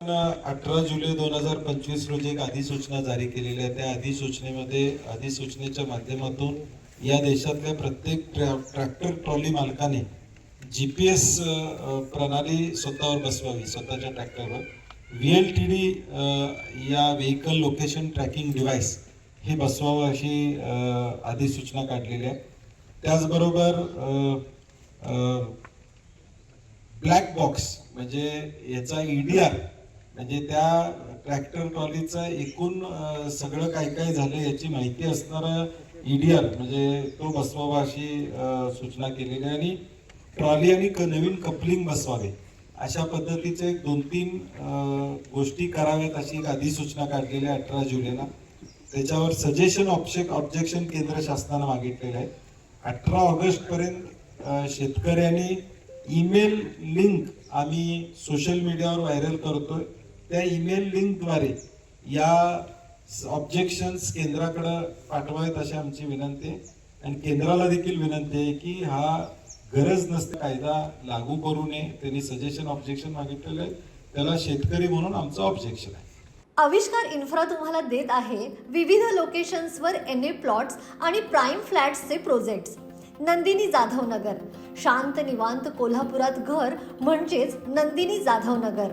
अठरा जुलै दोन हजार पंचवीस रोजी एक अधिसूचना जारी केलेली आहे. त्या अधिसूचनेमध्ये अधिसूचनेच्या माध्यमातून या देशातल्या प्रत्येक ट्रॅ- ट्रॅक्टर ट्रॉली मालकाने जी पी एस प्रणाली स्वतःवर बसवावी स्वतःच्या ट्रॅक्टरवर. व्ही एल टी डी या व्हेकल लोकेशन ट्रॅकिंग डिव्हाइस हे बसवावं अशी अधिसूचना काढलेली आहे. त्याचबरोबर ब्लॅक बॉक्स म्हणजे याचा ईडीआर म्हणजे त्या ट्रॅक्टर ट्रॉलीचं एकूण सगळं काय काय झालं याची माहिती असणारा ईडीआर म्हणजे तो बसवावा अशी सूचना केलेली आहे. आणि ट्रॉली आणि क- नवीन कपलिंग बसवावे अशा पद्धतीचे एक दोन तीन गोष्टी कराव्यात अशी एक अधिसूचना काढलेली आहे अठरा जुलैला. त्याच्यावर सजेशन ऑब्जेक्ट ऑब्जेक्शन केंद्र शासनानं मागितलेलं आहे. अठरा ऑगस्ट पर्यंत शेतकऱ्यांनी ईमेल लिंक आम्ही सोशल मीडियावर व्हायरल करतोय. त्या ईमेल लिंकद्वारे या ऑब्जेक्शन्स केंद्राकडं पाठवावेत अशी आमची विनंती आहे. आणि केंद्राला देखील विनंती आहे की हा गरज नसते कायदा लागू करू नये. त्यांनी सजेशन ऑब्जेक्शन मागितलेलं आहे त्याला शेतकरी म्हणून आमचं ऑब्जेक्शन आहे. आविष्कार इन्फ्रा तुम्हाला देत आहे विविध लोकेशन्सवर एन ए प्लॉट्स आणि प्राईम फ्लॅट्सचे प्रोजेक्ट्स नंदिनी जाधव नगर शांत निवांत कोल्हापुरात घर म्हणजेच नंदिनी जाधव नगर